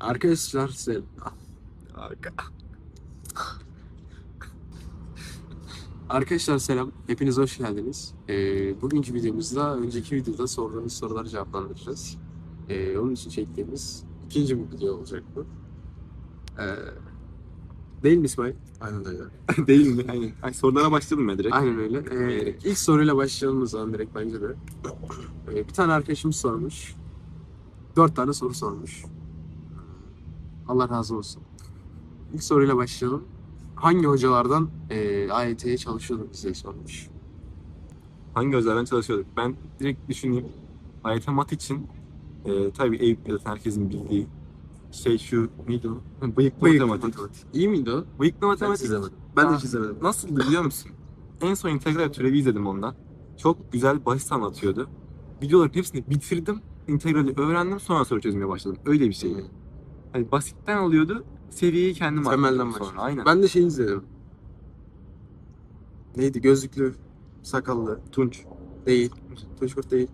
Arkadaşlar sen... Arkadaşlar selam. Hepiniz hoş geldiniz. Ee, bugünkü videomuzda önceki videoda sorduğunuz soruları cevaplandıracağız. Ee, onun için çektiğimiz ikinci bir video olacak bu. Ee, değil mi İsmail? Aynen öyle. Değil mi? Aynen. Ay, sorulara başladım ben direkt. Aynen öyle. Ee, ilk soruyla başlayalım o zaman direkt bence de. Ee, bir tane arkadaşımız sormuş. Dört tane soru sormuş. Allah razı olsun. İlk soruyla başlayalım. Hangi hocalardan e, AYT'ye çalışıyorduk diye sormuş. Hangi özelden çalışıyorduk? Ben direkt düşüneyim. AYT mat için e, tabii Eyüp zaten herkesin bildiği şey şu neydi o? Bıyıklı Bıyıklı matematik. İyi miydi o? Bıyıklı Ben matematik. çizemedim. Ben de çizemedim. Nasıldı biliyor musun? En son integral türevi izledim ondan. Çok güzel basit anlatıyordu. Videoların hepsini bitirdim. integrali öğrendim sonra soru çözmeye başladım. Öyle bir şeydi. Hani basitten alıyordu. Seviyeyi kendim Temelden başladım. sonra. Aynen. Ben de şey izledim. Neydi? Gözlüklü, sakallı. Tunç. Değil. Tunçkurt değil.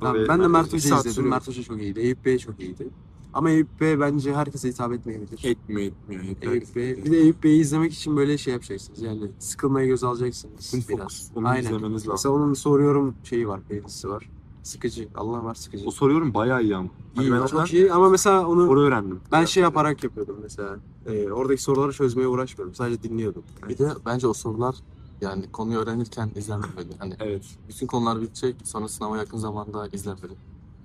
Tamam, Ve ben de Mert Hoca'yı saat izledim. Mert Hoca çok iyiydi. Eyüp Bey çok iyiydi. Ama Eyüp Bey bence herkese hitap etmeyebilir. Etmiyor etmiyor. etmiyor. Eyüp Bey. Bir de Eyüp Bey'i izlemek için böyle şey yapacaksınız. Yani sıkılmayı göze alacaksınız Full biraz. focus. Onu Aynen. izlemeniz lazım. Mesela onun soruyorum şeyi var, playlisti var. Sıkıcı. Allah var sıkıcı. O soruyorum bayağı iyi ama. Hani İyi, ben çok ondan iyi ama mesela onu soru öğrendim. ben şey yaparak yapıyordum mesela. Ee, oradaki soruları çözmeye uğraşmıyordum. Sadece dinliyordum. Bir de bence o sorular yani konuyu öğrenirken izlenmemeli. Hani Evet. bütün konular bitecek sonra sınava yakın zamanda izlenmeli.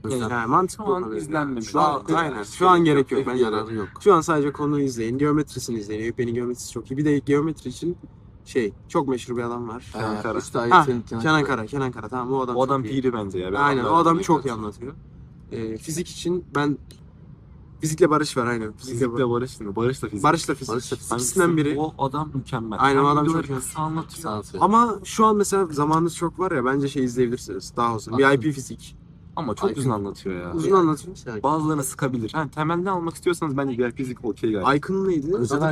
O yüzden Yani mantıklı Şu an olabilir. izlenmemeli. Şu an, an- aynen. Şu an gerek yok bir bence. yararı yok. Şu an sadece konuyu izleyin. Geometrisini izleyin. Eyüp'in geometrisi çok iyi. Bir de geometri için şey çok meşhur bir adam var. Kenan Ee, Kara. Üstü Ha, ayetin Kenan Kara. Kenan Kara. Tamam o adam O adam çok iyi. piri bence ya. Ben Aynen o adam çok iyi anlatıyor. Ee, fizik için ben fizikle Barış var aynen. Fizikle Fizikle Barış. Barış mı? Barış da fizik. Barış'la fizik. Barış'la fizik. İkisinden biri. O adam mükemmel. Aynen, o adam çok iyi. anlatıyor. Ama şu an mesela zamanınız çok var ya bence şey izleyebilirsiniz. Daha uzun. Haklısın. VIP fizik. Ama çok Ay- uzun anlatıyor ya. Uzun anlatıyor. Yani Bazılarına sıkabilir. Hani temelden almak istiyorsanız bence diğer fizik okey galiba. Aykın neydi? Özcan Adı-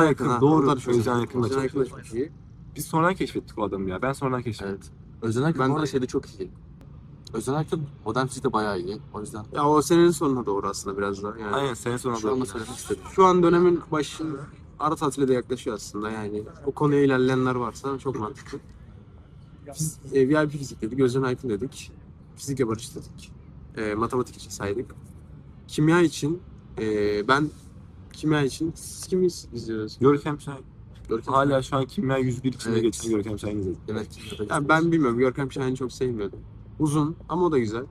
Aykın. Ha. doğru. O da çok. Özcan Aykın da Özcan çok Aykın da iyi. çok iyi. Biz sonradan keşfettik o adamı ya. Ben sonradan keşfettim. evet. Özel Aykın Ben bu arada de- şeyde çok iyi. Özel Aykın modern fizikte bayağı iyi. O yüzden Ya o senenin sonuna doğru aslında biraz daha. Yani. Aynen sene sonunda. şu anda söylemek istedim. Şu an dönemin başı ara tatile de yaklaşıyor aslında yani. O konuya ilerleyenler varsa çok mantıklı. Fiz, e, VIP fizik dedik, Özcan Aykın dedik. Fizikle Barış dedik. E, matematik için saydık. Kimya için e, ben kimya için siz kimi iz- izliyoruz? Görkem Şahin. Görkem Hala şu an kimya 101 içinde Evet. geçen Görkem Şahin izledim. De Yani ben bilmiyorum. Görkem Şahin'i çok sevmiyordum. Uzun ama o da güzel.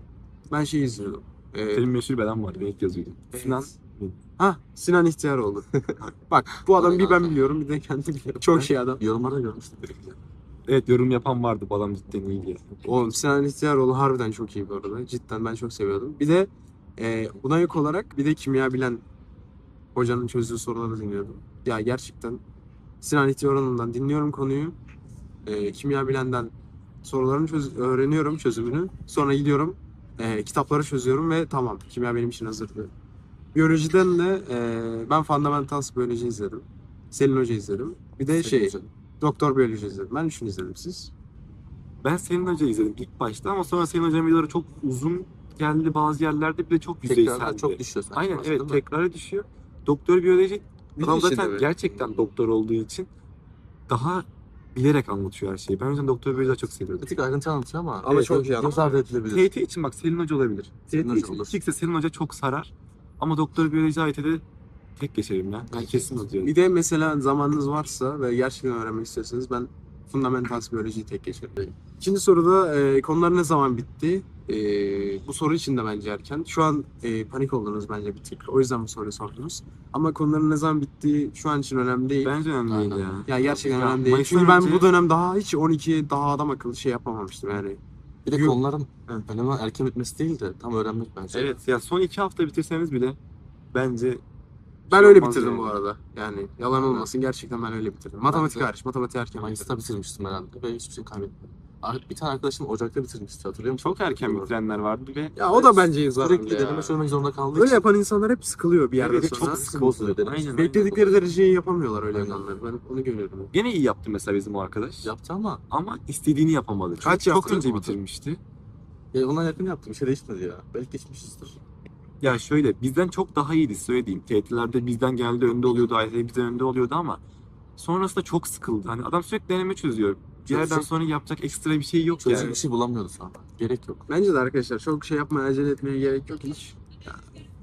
Ben şey izliyordum. E, Senin meşhur adam vardı. Ben ilk yazıyordum. Sinan. Ha Sinan İhtiyaroğlu. Bak bu adam bir ben biliyorum bir de kendi biliyorum. Çok şey adam. Yorumlarda görmüştüm. Evet yorum yapan vardı. Bu adam cidden iyi diye. Oğlum Sinan İhtiyaroğlu harbiden çok iyi bu arada. Cidden ben çok seviyordum. Bir de e, buna ek olarak bir de kimya bilen hocanın çözdüğü soruları dinliyordum. Ya gerçekten Sinan İhtiyaroğlu'ndan dinliyorum konuyu. E, kimya bilenden sorularını çöz- öğreniyorum çözümünü. Sonra gidiyorum e, kitapları çözüyorum ve tamam kimya benim için hazırdı. Biyolojiden de e, ben Fundamentals Biyoloji izledim. Selin Hoca izledim. Bir de şey Doktor Biyoloji izledim. Ben üçünü izledim siz. Ben Selin Hoca izledim ilk başta ama sonra Selin Hoca'nın videoları çok uzun geldi bazı yerlerde bir de çok yüzeyseldi. çok düşüyor sanki. Aynen evet tekrara düşüyor. Doktor biyoloji adam zaten böyle. gerçekten doktor olduğu için daha bilerek anlatıyor her şeyi. Ben o yüzden doktor biyoloji çok seviyordum. Bir tık ayrıntı anlatıyor ama. Ama Evet, çok evet. iyi adam. Göz edilebilir. TYT için bak Selin Hoca olabilir. Selin TYT Hoca için olur. Selin Hoca çok sarar. Ama doktor biyoloji AYT'de tek geçerim ya. Ben kesin atıyorum. Bir de mesela zamanınız varsa ve gerçekten öğrenmek istiyorsanız ben Fundamentals Biyoloji'yi tek geçerim. İkinci soruda e, konular ne zaman bitti? E, bu soru için de bence erken. Şu an e, panik oldunuz bence bir tık. O yüzden bu soruyu sordunuz. Ama konuların ne zaman bittiği şu an için önemli değil. Bence önemli değil ya. ya gerçekten Ya, önemli değil. Mayıs'tan Çünkü ben önce- bu dönem daha hiç 12 daha adam akıllı şey yapamamıştım yani. Bir de Yok. konuların Evet. önemi erken bitmesi değil de tam öğrenmek bence. Evet ya son iki hafta bitirseniz bile bence Ben Şey öyle bitirdim yani. bu arada. Yani yalan olmasın gerçekten ben öyle bitirdim. Matematik de- hariç. Matematik erken. Mayıs'ta bitirmiştim herhalde ve hiçbir şey kaybetmedim. Ar- Bir tane arkadaşım Ocak'ta bitirmişti hatırlıyor musun? çok erken bitirenler vardı ve Ya o da bence zararlı Sürekli ya. deneme söylemek zorunda kaldığı Öyle için. yapan insanlar hep sıkılıyor bir yerden Evet, sonra. çok sıkı deneme. Aynen, aynen. Bekledikleri dereceyi yapamıyorlar öyle Aynen. yapanlar. Ben onu görüyorum. gene iyi yaptı mesela bizim o arkadaş. Yaptı ama Ama istediğini yapamadı. Çünkü Kaç çok yaptı? önce bitirmişti. ya ona yakın yaptı bir şey değişmedi ya. Belki geçmişizdir. Ya şöyle bizden çok daha iyiydi söyleyeyim. TYT'lerde bizden genelde önde oluyordu, AYT bizden önde oluyordu ama sonrasında çok sıkıldı. Hani adam sürekli deneme çözüyor. Bir yerden Çözecek- sonra yapacak ekstra bir şey yok Çözecek yani. bir şey bulamıyordu sonra. Gerek yok. Bence de arkadaşlar çok şey yapmaya acele etmeye gerek yok hiç.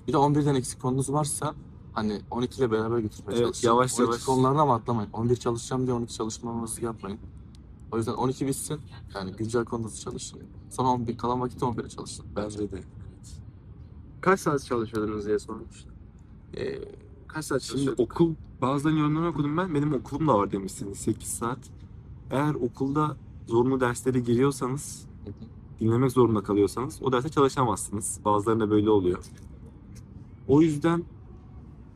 Bir de 11'den eksik konunuz varsa hani 12 ile beraber götürmeye Evet, çalışın. yavaş 12 yavaş. konularına ama atlamayın. 11 çalışacağım diye 12 çalışmamızı yapmayın. O yüzden 12 bitsin. Yani güncel konunuzu çalışın. Sonra 11 kalan vakitte 11'e çalışın. Bence de. Kaç saat çalışıyordunuz diye sormuşlar. Ee, kaç saat Şimdi çalışıyorduk? okul bazılarının yorumlarını okudum ben. Benim okulum da var demişsiniz 8 saat. Eğer okulda zorunlu derslere giriyorsanız, dinlemek zorunda kalıyorsanız o derste çalışamazsınız. Bazılarında böyle oluyor. O yüzden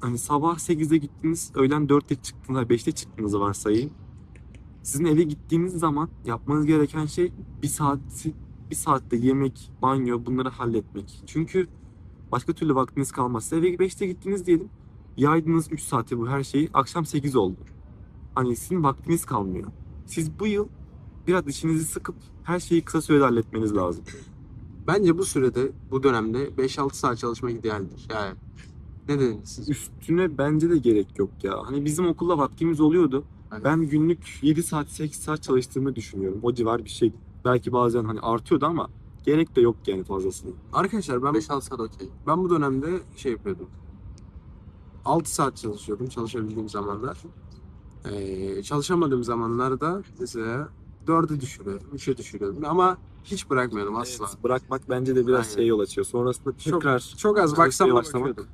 hani sabah 8'de gittiniz, öğlen 4'te çıktığınızda, 5'te çıktığınızı varsayayım. Sizin eve gittiğiniz zaman yapmanız gereken şey bir saati, bir saatte yemek, banyo bunları halletmek. Çünkü başka türlü vaktiniz kalmaz. Siz eve 5'te gittiniz diyelim. Yaydınız 3 saate bu her şeyi. Akşam 8 oldu. Hani sizin vaktiniz kalmıyor. Siz bu yıl biraz dişinizi sıkıp her şeyi kısa sürede halletmeniz lazım. Bence bu sürede, bu dönemde 5-6 saat çalışmak idealdir. Yani ne dediniz siz? Üstüne bence de gerek yok ya. Hani bizim okulda vaktimiz oluyordu. Hani Ben günlük 7 saat 8 saat çalıştığımı düşünüyorum. O civar bir şey. Belki bazen hani artıyordu ama gerek de yok yani fazlasını. Arkadaşlar ben 5-6 saat okey. ben bu dönemde şey yapıyordum. 6 saat çalışıyordum çalışabildiğim zamanlar. Ee, çalışamadığım zamanlarda mesela 4'e düşürüyordum, 3'e düşürüyordum ama hiç bırakmıyordum asla. Evet, bırakmak bence de biraz Aynen. şey yol açıyor. Sonrasında Çok- tekrar Çok az baksam da başlamak. bakıyordum.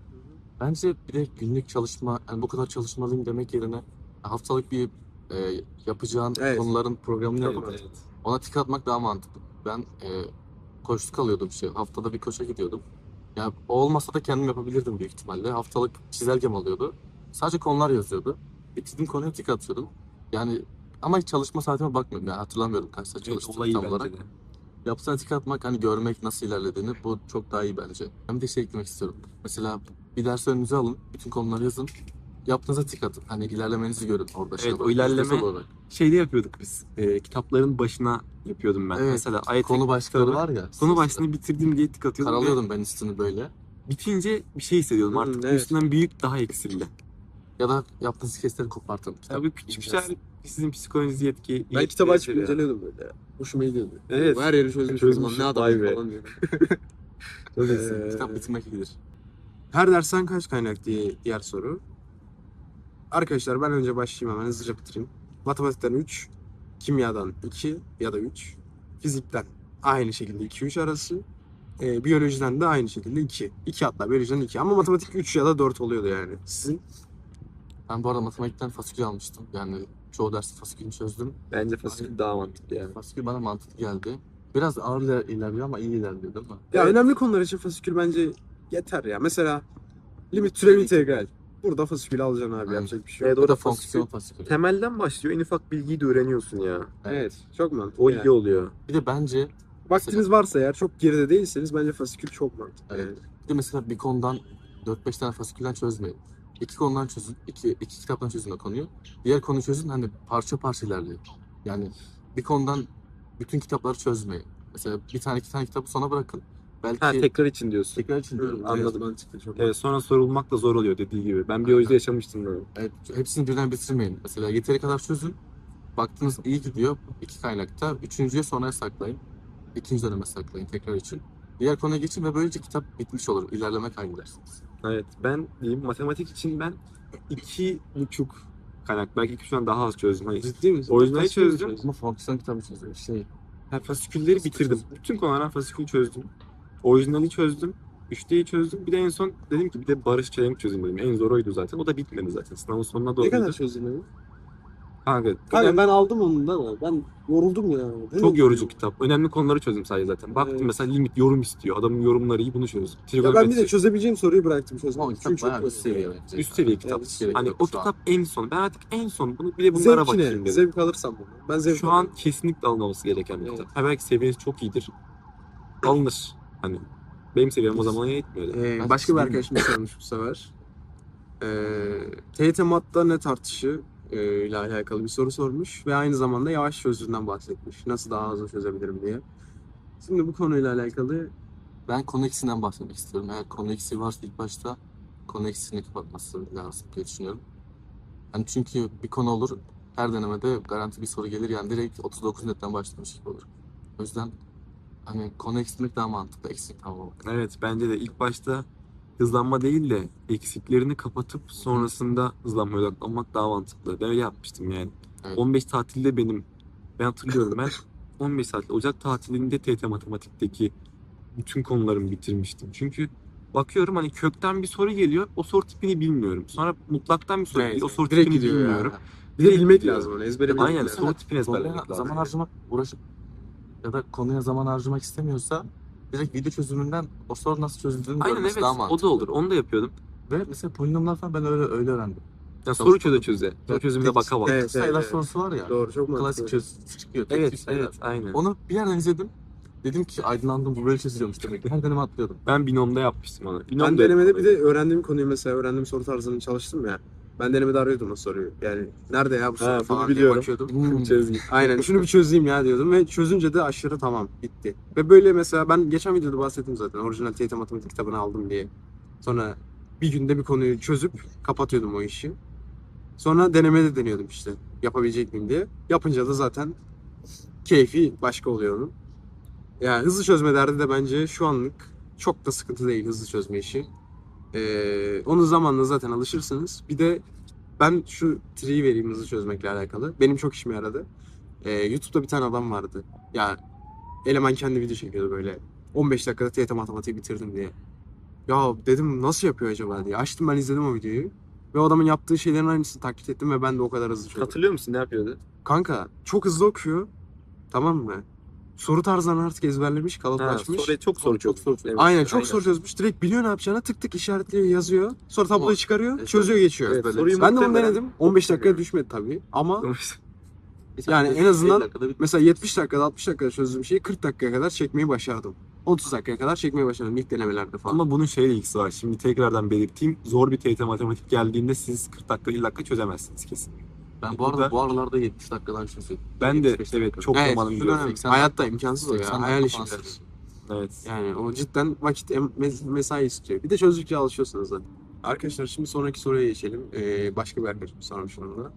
Bence bir de günlük çalışma, yani bu kadar çalışmalıyım demek yerine haftalık bir e, yapacağın Evet. konuların programını yapıp ona tik atmak daha mantıklı. Ben e, koştuk alıyordum şey. Haftada bir koşa gidiyordum. Yani o olmasa da kendim yapabilirdim büyük ihtimalle. Haftalık çizelgem oluyordu. Sadece konular yazıyordu. Bitirdiğim konuya tik atıyordum. Yani ama hiç çalışma saatime bakmıyorum. Yani hatırlamıyorum kaç saat çalıştım olayı tam bence olarak. de. Yaptığına tik atmak hani görmek nasıl ilerlediğini bu çok daha iyi bence. Ben bir de şey eklemek istiyorum. Mesela bir ders önünüze alın, bütün konuları yazın. Yaptığınıza tik atın. Hani ilerlemenizi görün orada. şey Evet, o olarak, ilerleme- olarak. Şeyde yapıyorduk biz. e, kitapların başına yapıyordum ben. Evet, Mesela ayet Konu başlıkları var ya. Konu başlığını bitirdim diye tik atıyordum. Karalıyordum ben üstünü böyle. Bitince bir şey hissediyordum Hı, artık. evet. Üstünden büyük daha eksildi. Ya da yaptığınız kesleri kopartın. Kitap Tabii küçük şeyler sizin psikolojinizi yetki... Ben kitabı açıp inceliyordum böyle. Hoşuma gidiyordu. Evet. Her yeri çözmüşüm. Çözmüşüm, Ne adam falan diyorum. Öylesin. Ee, Kitap bitirmek iyidir. Her dersten kaç kaynak diye diğer soru. Arkadaşlar ben önce başlayayım hemen hızlıca bitireyim. Matematikten 3, kimyadan 2 ya da 3, fizikten aynı şekilde 2-3 arası, e, biyolojiden de aynı şekilde 2. 2 hatta biyolojiden 2 ama matematik 3 ya da 4 oluyordu yani. Sizin? Ben bu arada matematikten fasikül almıştım. Yani çoğu dersi fasikülünü çözdüm. Bence fasikül daha mantıklı yani. Fasikül bana mantıklı geldi. Biraz ağır iler- ilerliyor ama iyi ilerliyor değil mi? Ya Evet. önemli konular için fasikül bence yeter ya. Mesela limit türev integral. Burada fasikül alacaksın abi Aynen. yapacak bir şey yok. Evet, orada fonksiyon fasikül- fasikülü. Temelden başlıyor. En ufak bilgiyi de öğreniyorsun ya. Evet çok mantıklı. O yani. iyi oluyor. Bir de bence Vaktiniz varsa eğer çok geride değilseniz bence fasikül çok mantıklı. Evet. Bir de mesela bir konudan 4-5 tane fasikülden çözmeyin. İki konudan çözün, iki, iki kitaptan çözün o konuyu. Diğer konuyu çözün hani parça parça ilerleyin. Yani bir konudan bütün kitapları çözmeyin. Mesela bir tane iki tane kitabı sona bırakın. Belki Ha tekrar için diyorsun. tekrar için diyorum. anladım. evet, mantıklı çok Evet sonra sorulmak da zor oluyor dediği gibi. Ben biyolojide yaşamıştım bunu. Evet, hepsini birden bitirmeyin. Mesela yeteri kadar çözün. Baktınız iyi gidiyor iki kaynakta. Üçüncüye sonraya saklayın. İkinci döneme saklayın tekrar için. Diğer konuya geçin ve böylece kitap bitmiş olur. İlerleme kaydedersiniz. Evet ben diyeyim matematik için ben iki buçuk kaynak belki iki şundan daha az çözdüm. Hani Ciddi misin? Orijinali çözdüm. Ama fonksiyon kitabı çözüyor. Şey, Ha, fasikülleri bitirdim. Bütün konulardan fasikül çözdüm. Orijinali çözdüm. Üçteyi çözdüm. Bir de en son dedim ki bir de Barış Çelenk çözeyim dedim. En zor oydu zaten. O da bitmedi zaten. Sınavın sonuna doğru. Ne kadar çözdün onu? Kanka, Kanka ben aldım onu da ama ben yoruldum ya. çok yorucu kitap. Önemli konuları çözdüm sadece zaten. Baktım Evet. mesela limit yorum istiyor. Adamın yorumları iyi bunu çöz. Ya ben bir de çözebileceğim soruyu bıraktım ama o çözmedim. kitap Çünkü çok bayağı üst seviye bence. Üst seviye kitap. hiç gerek Hani o an. kitap en son. Ben artık en son bunu bir de bunlara bakayım Zevkine, dedim. zevk alırsam bunu. Ben zevk Şu an alıyorum. kesinlikle alınması gereken bir Evet. kitap. Ha, belki seviyeniz çok iyidir. Alınır. Hani benim seviyem o zaman yetmiyordu. Ee, başka bir hiç arkadaşım sormuş bu sefer. Ee, TYT Mat'ta ne tartışı e, ile alakalı bir soru sormuş ve aynı zamanda yavaş çözümden bahsetmiş. Nasıl daha hızlı çözebilirim diye. Şimdi bu konuyla alakalı Ben konu eksiğinden bahsetmek istiyorum. Eğer konu eksiği varsa ilk başta konu eksiğini kapatması lazım diye düşünüyorum. Yani çünkü bir konu olur, her denemede garanti bir soru gelir yani direkt 39 netten başlamış gibi olur. O yüzden hani konu eksiltmek daha mantıklı, eksik tamamlamak. Evet bence de ilk başta hızlanma değil de eksiklerini kapatıp sonrasında hızlanmaya odaklanmak daha mantıklı. Ben öyle yapmıştım yani. Evet. 15 tatilde benim ben hatırlıyorum ben 15 tatil Ocak tatilinde TYT matematikteki bütün konularımı bitirmiştim. Çünkü bakıyorum hani kökten bir soru geliyor. O soru tipini bilmiyorum. Sonra mutlaktan bir soru geliyor. O soru direkt tipini gidiyor ya. bilmiyorum. Bir de bilmek lazım onu. Ezbere bilmek Aynen soru tipini ezberlemek lazım. zaman harcamak uğraşıp ya da konuya zaman harcamak istemiyorsa direkt video çözümünden o soru nasıl çözüldüğünü Aynen görmesi evet daha o mantıklı. da olur. Onu da yapıyordum. Ve mesela polinomlar falan ben öyle öyle öğrendim. Ya soru çöze çöze. Soru çözümüne baka baka. Evet, Tek sayılar evet. sorusu var ya. Doğru çok mantıklı. Klasik çöz çıkıyor. Tek Evet sayılar. evet aynen. Onu bir yerden izledim. Dedim ki aydınlandım bu böyle çözülüyormuş demek ki. Her deneme atlıyordum. Ben binomda yapmıştım onu. Ben Binomda denemede bir de öğrendiğim konuyu mesela öğrendiğim soru tarzını çalıştım ya. Ben denemede arıyordum o soruyu. Yani nerede ya bu soru Ha, bunu falan diye biliyorum. bakıyordum. Hmm. Aynen şunu bir çözeyim ya diyordum ve çözünce de aşırı tamam bitti. Ve böyle mesela ben geçen videoda bahsettim zaten orijinal TYT matematik kitabını aldım diye. Sonra bir günde bir konuyu çözüp kapatıyordum o işi. Sonra denemede deniyordum işte yapabilecek miyim diye. Yapınca da zaten keyfi başka oluyor onun. Yani hızlı çözme derdi de bence şu anlık çok da sıkıntı değil hızlı çözme işi. Ee, onun zamanla zaten alışırsınız. Bir de ben şu triyi vereyim hızlı çözmekle alakalı. Benim çok işime yaradı. Ee, YouTube'da bir tane adam vardı. Ya eleman kendi video çekiyordu böyle. 15 dakikada TYT matematiği bitirdim diye. Ya dedim nasıl yapıyor acaba diye. Açtım ben izledim o videoyu. Ve o adamın yaptığı şeylerin aynısını taklit ettim ve ben de o kadar hızlı çözdüm. Hatırlıyor musun ne yapıyordu? Kanka çok hızlı okuyor. Tamam mı? Soru tarzlarını artık ezberlemiş, Ha, kalıplaşmış. soruya çok soru Çok soru çözdüm. Aynen çok soru çözmüş. Direkt biliyor ne yapacağını tık tık işaretliyor, yazıyor. Sonra tabloyu çıkarıyor, Evet, çözüyor, geçiyor. Evet, Böyle soruyu Ben de onu denedim. 15 dakikaya düşmedi tabii. Ama Yani en azından- 50 dakikada bit- mesela 70 dakikada 60 dakikada çözdüğüm şeyi 40 dakikaya kadar çekmeyi başardım. 30 dakikaya kadar çekmeyi başardım ilk denemelerde falan. Ama bunun şeyle ilgisi var. Şimdi tekrardan belirteyim. Zor bir TYT matematik geldiğinde siz 40 dakika 50 dakika çözemezsiniz kesin. Ben bu arada bu aralarda 70 dakikadan çözüyorum. Ben de 75 evet çok evet, zamanım 80 hayatta imkansız o 80 ya. Hayal sürüyor. Evet. Yani o cidden vakit mesai istiyor. Bir de çözdükçe alışıyorsunuz zaten. Arkadaşlar şimdi sonraki soruya geçelim. Ee, başka bir arkadaşım sormuş onu da.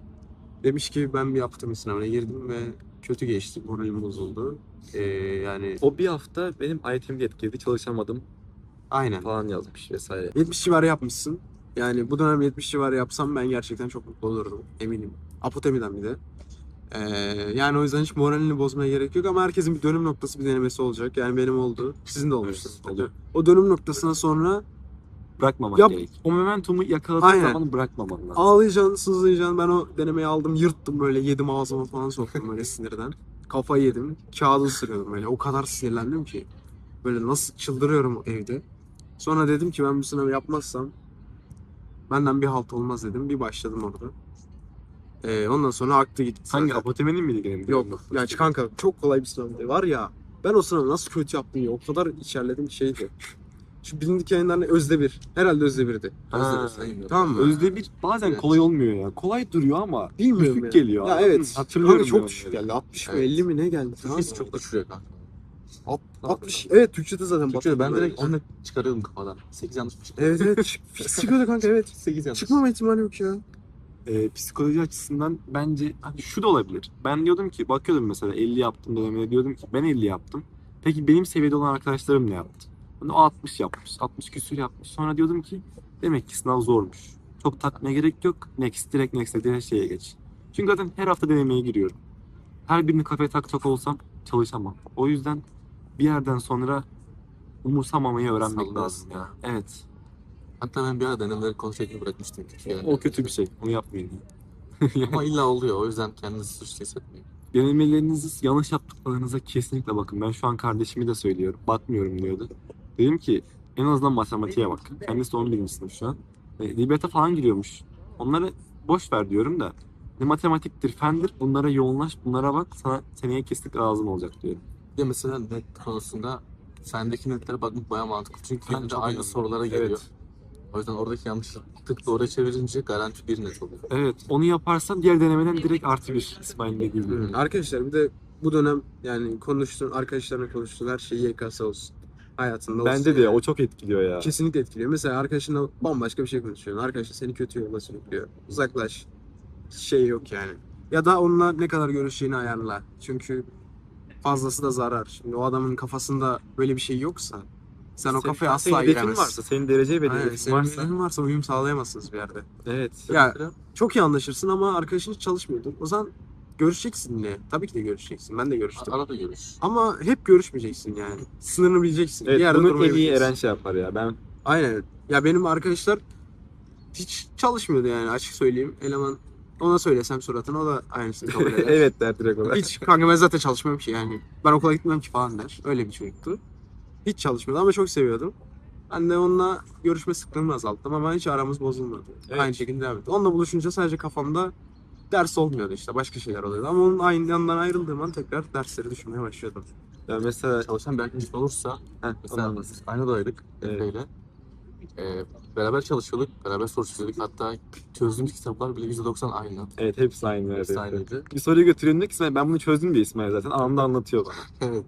Demiş ki ben bir hafta sınavına girdim ve kötü geçti. Moralim bozuldu. Ee, yani O bir hafta benim ITM'de etkiledi. Çalışamadım aynen. falan yazmış vesaire. 70 civarı yapmışsın. Yani bu dönem 70 civarı yapsam ben gerçekten çok mutlu olurdum. Eminim. Apotemiden bir de. Ee, yani o yüzden hiç moralini bozmaya gerek yok ama herkesin bir dönüm noktası bir denemesi olacak. Yani benim oldu. Sizin de olmuştur. Evet, oluyor. O dönüm noktasına sonra Bırakmamak Yap- gerek. O momentumu yakaladığın Aynen. zaman bırakmaman lazım. ağlayacaksın, sızlayacaksın. Ben o denemeyi aldım, yırttım böyle, yedim ağzıma falan soktum böyle sinirden. Kafayı yedim. Kağıdı ısırıyordum böyle. O kadar sinirlendim ki. Böyle nasıl çıldırıyorum evde. Sonra dedim ki ben bu sınavı yapmazsam benden bir halt olmaz dedim. Bir başladım orada. Ee, ondan sonra aktı gitti. Hangi zaten. apotemenin miydi gene? Yok. Ya kanka çok kolay bir sınavdı. Var ya ben o sınavı nasıl kötü yaptım ya. O kadar içerledim ki şeydi. Şu bilindik yayınlarında Özde bir. Herhalde Özde birdi. Ha, sayılmıyor. Tamam mı? Özde bir bazen Evet. kolay olmuyor ya. Kolay duruyor ama Bilmiyorum düşük ya. geliyor. Ya evet. mı? Hatırlıyorum Kanka çok düşük geldi. 60 mı Evet. 50 mi ne geldi? Türkçesi mı? çok düşürüyor kanka. Alt- 60. Evet Türkçe'de zaten. Türkçe'de ben direkt onu çıkarıyordum kafadan. 8 yanlış mı çıktı? Evet evet. çık- Fix çıkıyordu kanka evet. 8 yanlış. Çıkmama ihtimali yok ya. Ee, psikoloji açısından bence hani şu da olabilir. Ben diyordum ki bakıyordum mesela 50 yaptım döneminde diyordum ki ben 50 yaptım. Peki benim seviyede olan arkadaşlarım ne yaptı? Hani o 60 yapmış, 60 küsür yapmış. Sonra diyordum ki demek ki sınav zormuş. Çok takmaya gerek yok. Next, direkt next dediğin şeye geç. Çünkü zaten her hafta denemeye giriyorum. Her birini kafaya takacak olsam çalışamam. O yüzden bir yerden sonra umursamamayı öğrenmek Sallar. lazım ya. Evet. Hatta ben bir ara denemeleri şeklini bırakmıştım. Yani. O kötü bir şey. Onu yapmayın. Ama illa oluyor. O yüzden kendinizi suçlu hissetmeyin. Denemelerinizi yanlış yaptıklarınıza kesinlikle bakın. Ben şu an kardeşimi de söylüyorum. Bakmıyorum diyordu. Dedim ki en azından matematiğe bak. Kendisi de onu birinci sınıf şu an. E, Edebiyata falan giriyormuş. Onları boş ver diyorum da. Ne matematiktir, fendir. Bunlara yoğunlaş, bunlara bak. Sana seneye kesinlikle lazım olacak diyorum. Bir de mesela net konusunda sendeki netlere bakmak baya mantıklı. Çünkü çok aynı önemli. sorulara geliyor. Evet. O yüzden oradaki yanlışlık tık doğru çevirince garanti bir net oluyor. Evet. Onu yaparsan diğer denemeden direkt artı bir İsmail'in dediği gibi. Arkadaşlar bir de bu dönem yani konuştuğun arkadaşlarına konuştuğun her şey YKS olsun. hayatında Bence olsun de yani. o çok etkiliyor ya. Kesinlikle etkiliyor. Mesela arkadaşınla bambaşka bir şey konuşuyorsun. Arkadaşın seni kötü yola sürüklüyor. Uzaklaş. Şey yok yani. Ya da onunla ne kadar görüşeceğini ayarla. Çünkü fazlası da zarar. Şimdi o adamın kafasında böyle bir şey yoksa sen o Senin- kafaya senin asla hedefin giremezsin. varsa, senin dereceye ve Aynen, hedefin senin varsa. hedefin varsa uyum sağlayamazsınız bir yerde. Evet. Ya çok iyi anlaşırsın ama arkadaşın hiç çalışmıyordur. O zaman görüşeceksin yine. Tabii ki de görüşeceksin. Ben de görüştüm. Arada görüş. Ama hep görüşmeyeceksin yani. Sınırını bileceksin. Evet, bir yerde bunu durmayı en iyi bileceksin. Eren şey yapar ya. Ben Aynen. Ya benim arkadaşlar hiç çalışmıyordu yani açık söyleyeyim. Eleman ona söylesem suratına o da aynısını kabul eder. evet der direkt olarak. Hiç kanka ben zaten çalışmıyorum ki yani. Ben okula gitmem ki falan der. Öyle bir çocuktu. Hiç çalışmıyordu ama çok seviyordum. Ben de onunla görüşme sıklığımı azalttım ama hiç aramız bozulmadı. Evet. Aynı şekilde devam etti. Onunla buluşunca sadece kafamda ders olmuyordu işte. Başka şeyler oluyordu. Ama onun aynı yandan ayrıldığım an tekrar dersleri düşünmeye başlıyordum. Ya mesela Çalışan bir arkadaşım olursa Heh, mesela anlat. aynı odaydık Evet. Efe'yle. Ee, beraber çalışıyorduk, beraber soru çözüyorduk. Hatta çözdüğümüz kitaplar bile %90 aynı. Evet hepsi aynı Hepsi aynıydı. Bir soruyu götürüyorsun ki İsmail ben bunu çözdüm diye İsmail zaten anında anlatıyor bana. Evet.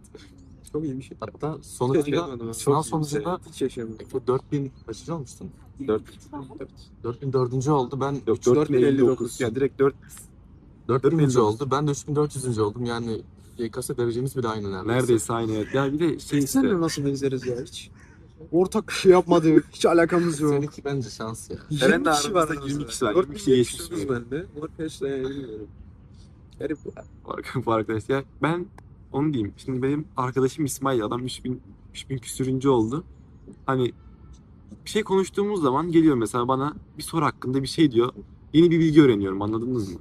Çok iyi bir şey. Hatta sonucunda, sınav sonucunda hiç yaşamadım. Efe 4000 kaçıncı olmuştun? 4 4004. oldu. Ben yok 3, 4059 ya direkt 4 4000. 4000 oldu. Ben de 3400. oldum. Yani YKS derecemiz bile aynı neredeyse. neredeyse aynı evet. Ya bir de şey işte Senle nasıl benzeriz ya hiç? Ortak bir şey yapmadık. Hiç alakamız yok. Seninki bence şans ya. Eren de 20 kişi var aramızda 20 aramızda. kişi var. 4 20 kişi geçmiş geçmişiz bende. Bu arkadaşlar yani bilmiyorum. Garip ya. bu arkadaş. Ya ben onu diyeyim. Şimdi benim arkadaşım İsmail adam 3000 3000 küsürüncü oldu. Hani bir şey konuştuğumuz zaman geliyor mesela bana bir soru hakkında bir şey diyor. Yeni bir bilgi öğreniyorum anladınız mı?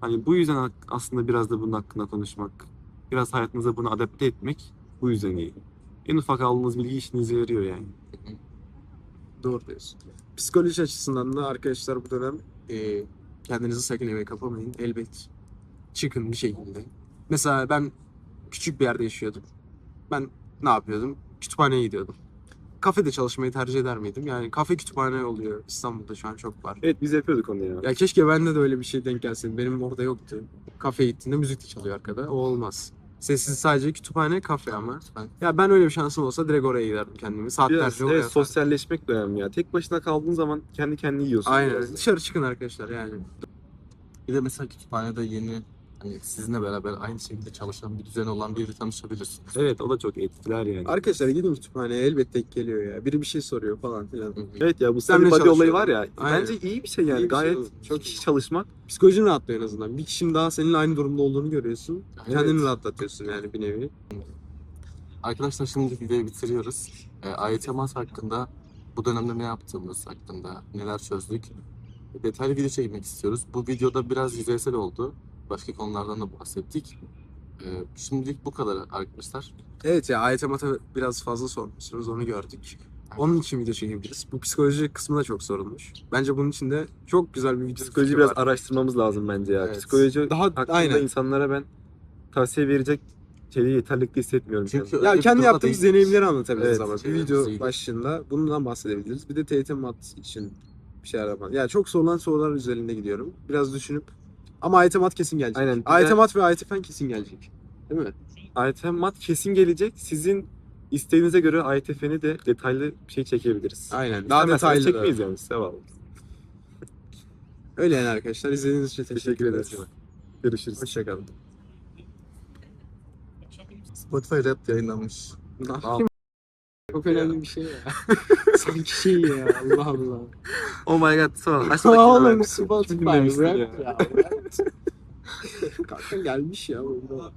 Hani bu yüzden aslında biraz da bunun hakkında konuşmak, biraz hayatınıza bunu adapte etmek bu yüzden iyi. En ufak aldığınız bilgi işinize yarıyor yani. Doğru diyorsun. Psikoloji açısından da arkadaşlar bu dönem e, kendinizi sakın eve kapamayın. Elbet çıkın bir şekilde. Mesela ben küçük bir yerde yaşıyordum. Ben ne yapıyordum? Kütüphaneye gidiyordum. Kafede çalışmayı tercih eder miydim? Yani kafe kütüphane oluyor. İstanbul'da şu an çok var. Evet biz yapıyorduk onu ya. Ya keşke bende de öyle bir şey denk gelseydi. Benim orada yoktu. Kafeye gittiğinde müzik de çalıyor arkada. O olmaz. Sessiz sadece kütüphane, kafe ama. Ben Ya ben öyle bir şansım olsa direkt oraya giderdim kendimi. Saatlerce Biraz oraya evet, sosyalleşmek de önemli ya. Tek başına kaldığın zaman kendi kendini yiyorsun. Aynen. biraz da. Dışarı çıkın arkadaşlar yani. Bir de mesela kütüphanede yeni hani sizinle beraber aynı şekilde çalışan bir düzen olan biriyle tanışabilirsiniz. Evet o da çok etkiler yani. Arkadaşlar gidin kütüphaneye elbette denk geliyor ya. Biri bir şey soruyor falan filan. Evet ya bu Senle study buddy olayı çalışıyorum. var ya. Aynen. Bence iyi bir şey yani. İyi bir şey Gayet oğlum, çok kişi çalışmak. Psikolojin rahatlıyor en azından. Bir kişinin daha seninle aynı durumda olduğunu görüyorsun. Evet. Kendini rahatlatıyorsun yani bir nevi. Arkadaşlar şimdi videoyu bitiriyoruz. E, AYT Mas hakkında bu dönemde ne yaptığımız hakkında neler çözdük detaylı video çekmek istiyoruz. Bu videoda biraz yüzeysel oldu. Başka konulardan da bahsettik. E, şimdilik bu kadar arkadaşlar. Evet ya AYT Mat'a biraz fazla sormuşsunuz onu gördük. Onun için video çekebiliriz. Bu psikoloji kısmı da çok sorulmuş. Bence bunun için de çok güzel bir video Psikoloji fikri biraz var. araştırmamız lazım bence ya. Evet. Psikoloji Daha hakkında aynen. insanlara ben tavsiye verecek şeyi yeterlikli hissetmiyorum. Çünkü. Ya bir kendi durumda yaptığımız değil. deneyimleri anlatabiliriz Evet, ama bir video iyi. başlığında bundan bahsedebiliriz. Bir de TYT mat için bir şeyler yapalım. Yani çok sorulan sorular üzerinde gidiyorum. Biraz düşünüp ama AYT mat kesin gelecek. Aynen, bir AYT de- mat ve AYT fen kesin gelecek. Değil mi? AYT mat kesin gelecek. Sizin isteğinize göre AYTF'ni de detaylı bir şey çekebiliriz. Aynen. Daha detaylı. çekmeyiz yani size bağlı. Öyle yani arkadaşlar. İzlediğiniz için teşekkür, Teşekkür ederiz. Görüşürüz. Hoşçakalın. Spotify Rap yayınlanmış. Çok önemli bir şey ya. Sanki şey ya Allah Allah. Oh my god. Tamam. Aç Oğlum bakayım. Spotify rap ya. ya. Kanka gelmiş ya burada.